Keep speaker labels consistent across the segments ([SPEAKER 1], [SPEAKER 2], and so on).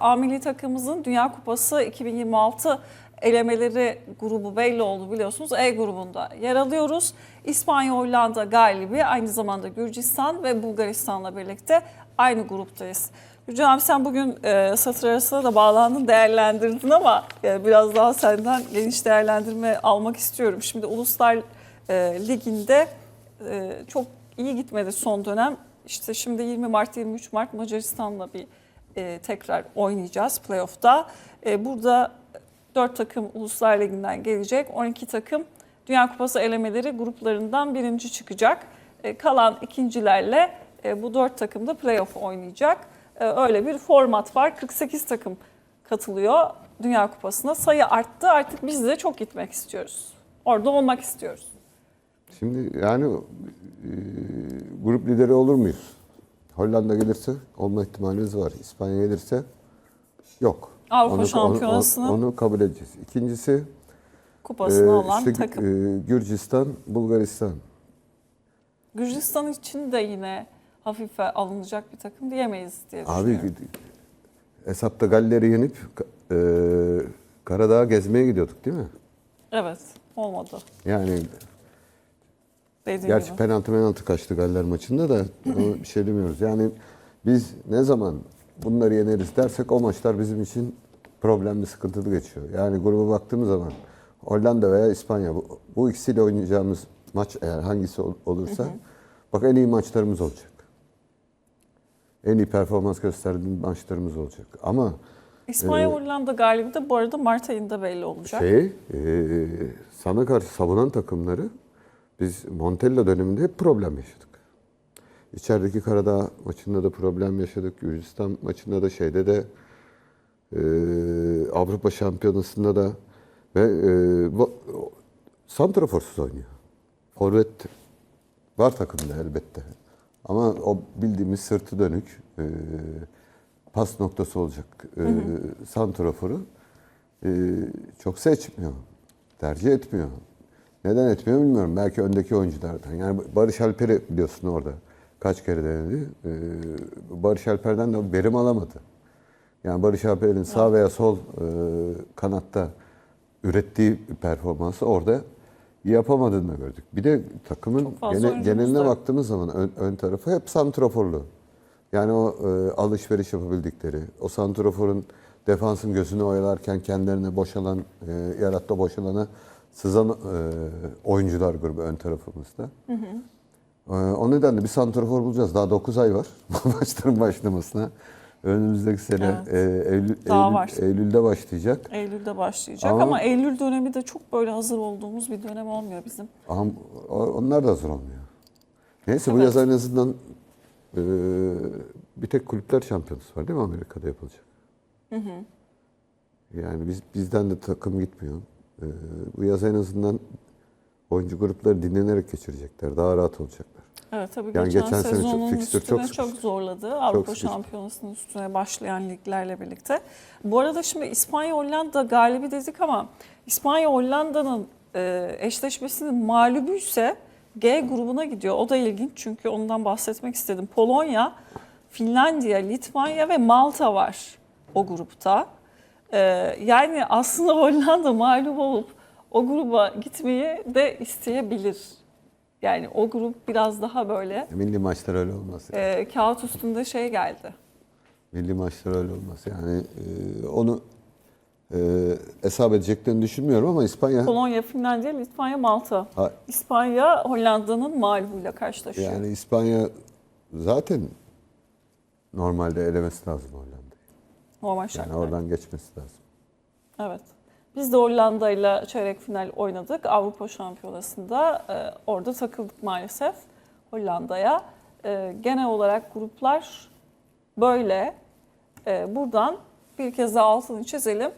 [SPEAKER 1] A milli takımımızın Dünya Kupası 2026 elemeleri grubu belli oldu biliyorsunuz. E grubunda yer alıyoruz. İspanya, Hollanda galibi aynı zamanda Gürcistan ve Bulgaristan'la birlikte aynı gruptayız. Gürcan abi sen bugün e, satır arasına da bağlandın, değerlendirdin ama e, biraz daha senden geniş değerlendirme almak istiyorum. Şimdi Uluslar e, Ligi'nde e, çok iyi gitmedi son dönem. İşte şimdi 20 Mart 23 Mart Macaristan'la bir e, tekrar oynayacağız playoff'ta. E, burada 4 takım Uluslar Ligi'nden gelecek. 12 takım Dünya Kupası elemeleri gruplarından birinci çıkacak. E, kalan ikincilerle e, bu 4 takım da playoff oynayacak. E, öyle bir format var. 48 takım katılıyor Dünya Kupası'na. Sayı arttı. Artık biz de çok gitmek istiyoruz. Orada olmak istiyoruz.
[SPEAKER 2] Şimdi yani e, grup lideri olur muyuz? Hollanda gelirse olma ihtimalimiz var. İspanya gelirse yok.
[SPEAKER 1] Avrupa Şampiyonası'nın
[SPEAKER 2] onu, onu kabul edeceğiz. İkincisi
[SPEAKER 1] kupasına
[SPEAKER 2] e,
[SPEAKER 1] olan
[SPEAKER 2] işte,
[SPEAKER 1] takım.
[SPEAKER 2] e, Gürcistan, Bulgaristan.
[SPEAKER 1] Gürcistan için de yine hafife alınacak bir takım diyemeyiz diye
[SPEAKER 2] Abi hesapta Galler'i yenip e, Karadağ'a gezmeye gidiyorduk değil mi?
[SPEAKER 1] Evet olmadı
[SPEAKER 2] Yani
[SPEAKER 1] dediğim
[SPEAKER 2] Gerçi
[SPEAKER 1] gibi.
[SPEAKER 2] penaltı penaltı kaçtı Galler maçında da bir şey demiyoruz. Yani biz ne zaman bunları yeneriz dersek o maçlar bizim için problemli, sıkıntılı geçiyor. Yani gruba baktığımız zaman Hollanda veya İspanya bu, bu ikisiyle oynayacağımız maç eğer hangisi ol- olursa bak en iyi maçlarımız olacak. En iyi performans gösterdiğimiz maçlarımız olacak. Ama
[SPEAKER 1] İspanya
[SPEAKER 2] Ee,
[SPEAKER 1] Hollanda galibi de bu arada Mart ayında belli olacak.
[SPEAKER 2] şey e, sana karşı savunan takımları biz Montella döneminde hep problem yaşadık. İçerideki Karadağ maçında da problem yaşadık. Gürcistan maçında da şeyde de e, Avrupa Şampiyonası'nda da ve e, bu- santraforsuz oynuyor. Forvet var takımda elbette. Ama o bildiğimiz sırtı dönük e, pas noktası olacak e, santraforu e, çok seçmiyor. Tercih etmiyor. Neden etmiyor bilmiyorum. Belki öndeki oyunculardan. Yani Barış Alper'i biliyorsun orada. Kaç kere denedi. E, Barış Alper'den de verim alamadı. Yani Barış Alper'in sağ veya sol e, kanatta ürettiği performansı orada yapamadığını da gördük. Bir de takımın gene- geneline
[SPEAKER 1] da-
[SPEAKER 2] baktığımız zaman ön, ön tarafı hep santraforlu. Yani o e, alışveriş yapabildikleri, o santraforun defansın gözünü oyalarken kendilerine boşalan, e, yaratta boşalana sızan e, oyuncular grubu ön tarafımızda. E, o nedenle bir santrafor bulacağız. Daha 9 ay var maçların başlamasına. Önümüzdeki sene
[SPEAKER 1] Evet.
[SPEAKER 2] e, Eylül,
[SPEAKER 1] Daha
[SPEAKER 2] Eylül-
[SPEAKER 1] var.
[SPEAKER 2] Eylül'de başlayacak.
[SPEAKER 1] Eylül'de başlayacak
[SPEAKER 2] Ama-
[SPEAKER 1] ama, Eylül dönemi de çok böyle hazır olduğumuz bir dönem olmuyor bizim.
[SPEAKER 2] Ama onlar da hazır olmuyor. Neyse bu
[SPEAKER 1] Evet.
[SPEAKER 2] yaz en azından e, bir tek kulüpler şampiyonası var değil mi Amerika'da yapılacak? Yani biz bizden de takım gitmiyor. E, bu yaz en azından oyuncu grupları dinlenerek geçirecekler. Daha rahat olacaklar.
[SPEAKER 1] Evet tabii
[SPEAKER 2] Yani
[SPEAKER 1] geçen,
[SPEAKER 2] geçen sene çok
[SPEAKER 1] sezonun üstüne
[SPEAKER 2] çok
[SPEAKER 1] çok, zorladı. Avrupa
[SPEAKER 2] sıkıştı.
[SPEAKER 1] Şampiyonası'nın üstüne başlayan liglerle birlikte. Bu arada şimdi İspanya Hollanda galibi dedik ama İspanya Hollanda'nın e, eşleşmesinin mağlubu ise G grubuna gidiyor. O da ilginç çünkü ondan bahsetmek istedim. Polonya, Finlandiya, Litvanya ve Malta var o grupta. E, yani aslında Hollanda mağlup olup o gruba gitmeyi de isteyebilir. Yani o grup biraz daha böyle
[SPEAKER 2] Milli maçlar öyle olmaz. yani.
[SPEAKER 1] e, kağıt üstünde şey geldi.
[SPEAKER 2] Milli maçlar öyle olmaz. Yani e, onu e, hesap edeceklerini düşünmüyorum ama İspanya
[SPEAKER 1] Polonya, Finlandiya, Litvanya, Malta.
[SPEAKER 2] Ha,
[SPEAKER 1] İspanya Hollanda'nın mağlubuyla karşılaşıyor.
[SPEAKER 2] Yani İspanya zaten normalde elemesi lazım Hollanda'yı.
[SPEAKER 1] Normal
[SPEAKER 2] Yani
[SPEAKER 1] şartlarda.
[SPEAKER 2] oradan geçmesi lazım.
[SPEAKER 1] Evet. Biz de Hollanda'yla çeyrek final oynadık. Avrupa Şampiyonası'nda e, orada takıldık maalesef Hollanda'ya. E, genel olarak gruplar böyle. E, buradan bir kez daha altını çizelim.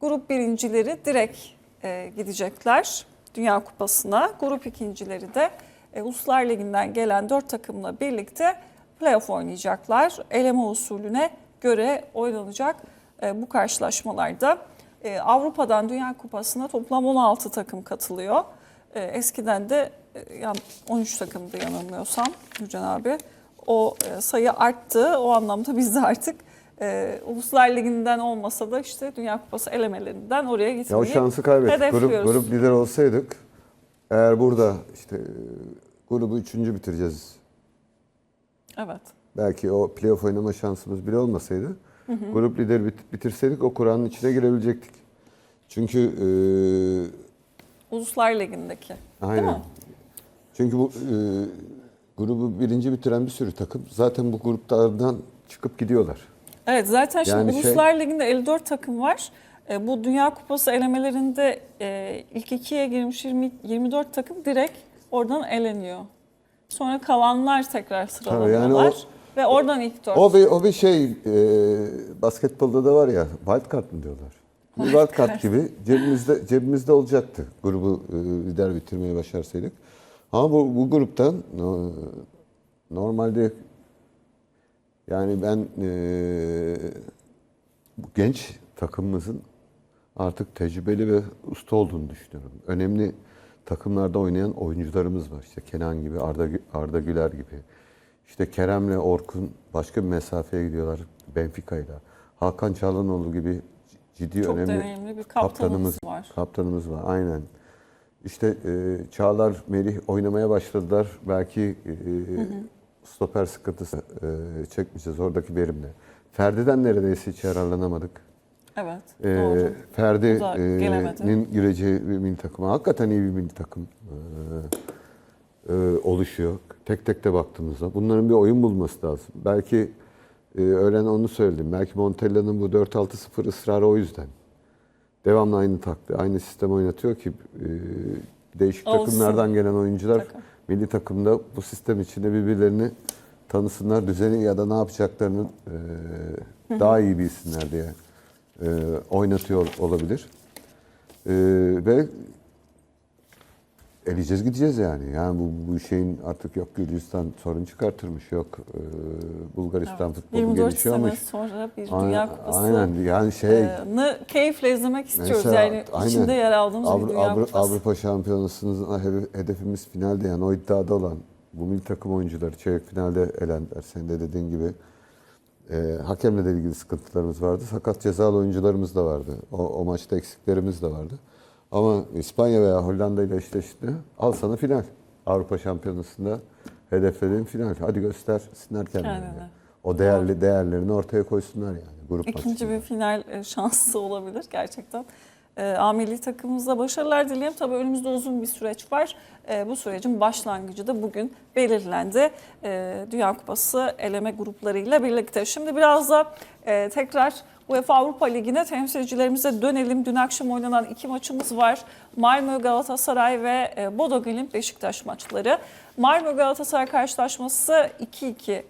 [SPEAKER 1] Grup birincileri direkt e, gidecekler Dünya Kupası'na. Grup ikincileri de e, Uluslar Ligi'nden gelen dört takımla birlikte playoff oynayacaklar. Eleme usulüne göre oynanacak e, bu karşılaşmalarda. E, Avrupa'dan Dünya Kupası'na toplam 16 takım katılıyor. E, eskiden de e, yan 13 takımdı yanılmıyorsam Gürcan abi. O sayı arttı. O anlamda biz de artık e, Uluslar Ligi'nden olmasa da işte Dünya Kupası elemelerinden oraya
[SPEAKER 2] Ya o
[SPEAKER 1] gitmeyi
[SPEAKER 2] şansı kaybettik. Grup, grup lider olsaydık eğer burada işte grubu üçüncü bitireceğiz.
[SPEAKER 1] Evet.
[SPEAKER 2] Belki o playoff oynama şansımız bile olmasaydı grup lider bit- bitirseydik o Kur'an'ın içine girebilecektik. Çünkü e,
[SPEAKER 1] Uluslar Ligi'ndeki.
[SPEAKER 2] aynen.
[SPEAKER 1] mi?
[SPEAKER 2] Çünkü bu e, grubu birinci bitiren bir sürü takım zaten bu gruplardan çıkıp gidiyorlar.
[SPEAKER 1] Evet zaten şimdi
[SPEAKER 2] Yani şey-
[SPEAKER 1] Uluslar Ligi'nde 54 takım var. E, bu Dünya Kupası elemelerinde e, ilk ikiye girmiş 20, 24 takım direkt oradan eleniyor. Sonra kalanlar tekrar sıralanıyorlar.
[SPEAKER 2] yani
[SPEAKER 1] ve oradan ilk dört.
[SPEAKER 2] O bir, o bir şey e, basketbolda da var ya wild card mı diyorlar? Bir wild card gibi cebimizde cebimizde olacaktı grubu e, lider bitirmeyi başarsaydık. Ama bu, bu gruptan e, normalde yani ben e, bu genç takımımızın artık tecrübeli ve usta olduğunu düşünüyorum. Önemli takımlarda oynayan oyuncularımız var. İşte Kenan gibi, Arda, Arda Güler gibi. İşte Kerem'le Orkun başka bir mesafeye gidiyorlar Benfica'yla. Hakan Çalhanoğlu gibi ciddi
[SPEAKER 1] Çok
[SPEAKER 2] önemli
[SPEAKER 1] deneyimli bir kaptanımız var.
[SPEAKER 2] Kaptanımız var aynen. İşte e, Çağlar, Melih oynamaya başladılar. Belki e, stoper sıkıntısı e, çekmeyeceğiz oradaki verimle. Ferdi'den neredeyse hiç yararlanamadık.
[SPEAKER 1] Evet.
[SPEAKER 2] E,
[SPEAKER 1] doğru.
[SPEAKER 2] Ferdi'nin gireceği bir milli takıma hakikaten iyi bir milli takım e, e, oluşuyor. Tek tek de baktığımızda. Bunların bir oyun bulması lazım. Belki e, öğlen onu söyledim. Belki Montella'nın bu 4-6-0 ısrarı o yüzden. Devamlı aynı taktı, aynı sistem oynatıyor ki e, değişik
[SPEAKER 1] Olsun.
[SPEAKER 2] takımlardan gelen oyuncular
[SPEAKER 1] Takım.
[SPEAKER 2] milli takımda bu sistem içinde birbirlerini tanısınlar, düzeni ya da ne yapacaklarını e, daha iyi bilsinler diye e, oynatıyor olabilir. E, ve eleyeceğiz gideceğiz yani. Yani bu, bu şeyin artık yok Gürcistan sorun çıkartırmış, yok e, Bulgaristan
[SPEAKER 1] Evet.
[SPEAKER 2] futbolu
[SPEAKER 1] 24 sene
[SPEAKER 2] gelişiyormuş.
[SPEAKER 1] sonra bir
[SPEAKER 2] Aynen-
[SPEAKER 1] Dünya Kupası
[SPEAKER 2] Aynen yani şey
[SPEAKER 1] e, keyifle izlemek istiyoruz.
[SPEAKER 2] Mesela,
[SPEAKER 1] yani
[SPEAKER 2] aynen.
[SPEAKER 1] içinde yer aldığımız
[SPEAKER 2] Avru-
[SPEAKER 1] bir Dünya
[SPEAKER 2] Avru-
[SPEAKER 1] Kupası.
[SPEAKER 2] Avrupa Şampiyonası'nın he- hedefimiz finalde yani o iddiada olan bu milli takım oyuncuları çeyrek finalde elendiler. Senin de dediğin gibi e, hakemle de ilgili sıkıntılarımız vardı. Sakat cezalı oyuncularımız da vardı. O, o maçta eksiklerimiz de vardı. Ama İspanya veya Hollanda ile eşleşti. Al sana final. Avrupa Şampiyonası'nda hedeflediğin final. Hadi göstersinler kendilerini.
[SPEAKER 1] Kendine.
[SPEAKER 2] O değerli değerlerini ortaya koysunlar yani grup
[SPEAKER 1] İkinci
[SPEAKER 2] maçında.
[SPEAKER 1] bir final e, şansı olabilir gerçekten. E, A takımımıza başarılar dileyelim. Tabii önümüzde uzun bir süreç var. E, bu sürecin başlangıcı da bugün belirlendi. E, Dünya Kupası eleme gruplarıyla birlikte. Şimdi biraz da e, tekrar UEFA Avrupa Ligi'ne temsilcilerimize dönelim. Dün akşam oynanan iki maçımız var. Malmö Galatasaray ve e, Bodo Glimt Beşiktaş maçları. Malmö Galatasaray karşılaşması 2-2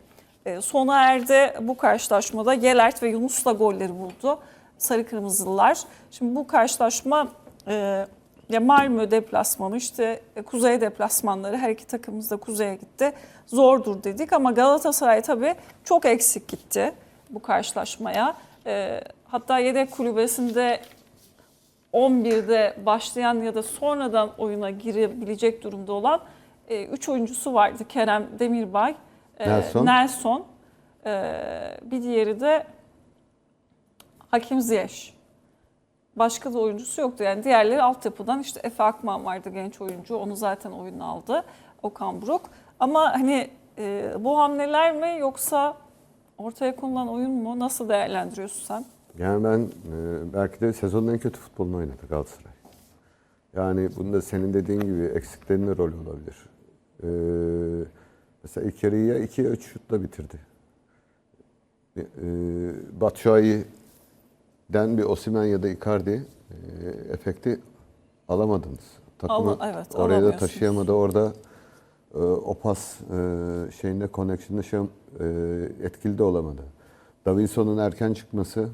[SPEAKER 1] e, sona erdi. Bu karşılaşmada Yelert ve Yunus'la golleri buldu. Sarı Kırmızılılar. Şimdi bu karşılaşma e, ya Malmö deplasmanı işte e, kuzey deplasmanları her iki takımımız da kuzeye gitti. Zordur dedik ama Galatasaray tabii çok eksik gitti bu karşılaşmaya. E, hatta yedek kulübesinde 11'de başlayan ya da sonradan oyuna girebilecek durumda olan 3 oyuncusu vardı. Kerem Demirbay, e,
[SPEAKER 2] Nelson.
[SPEAKER 1] Nelson, e, bir diğeri de Hakim Ziyech. Başka da oyuncusu yoktu. Yani diğerleri altyapıdan işte Efe Akman vardı genç oyuncu. Onu zaten oyuna aldı. Okan Buruk. Ama hani e, bu hamleler mi yoksa ortaya konulan oyun mu? Nasıl değerlendiriyorsun sen?
[SPEAKER 2] Yani ben e, belki de sezonun en kötü futbolunu oynadı Galatasaray. Yani bunda senin dediğin gibi eksiklerinin de rolü olabilir. E, mesela ilk yarıyı ya 2'ye 3 şutla bitirdi. E, Batshuayi'den bir Osimhen ya da Icardi e, efekti alamadınız. Takımı
[SPEAKER 1] Al- evet,
[SPEAKER 2] oraya da taşıyamadı. Orada e, o pas e, şeyinde connection'da şey, e, etkili de olamadı. Davinson'un erken çıkması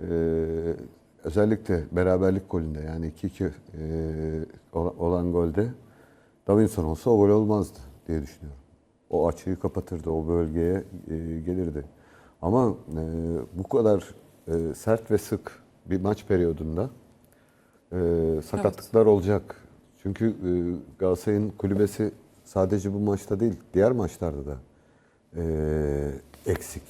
[SPEAKER 2] ee, özellikle beraberlik golünde yani 2-2 e, ola- olan golde Davinson olsa o gol olmazdı diye düşünüyorum. O açıyı kapatırdı, o bölgeye e, gelirdi. Ama e, bu kadar e, sert ve sık bir maç periyodunda e, sakatlıklar olacak. Çünkü e, Galatasaray'ın kulübesi sadece bu maçta değil, diğer maçlarda da e, eksik.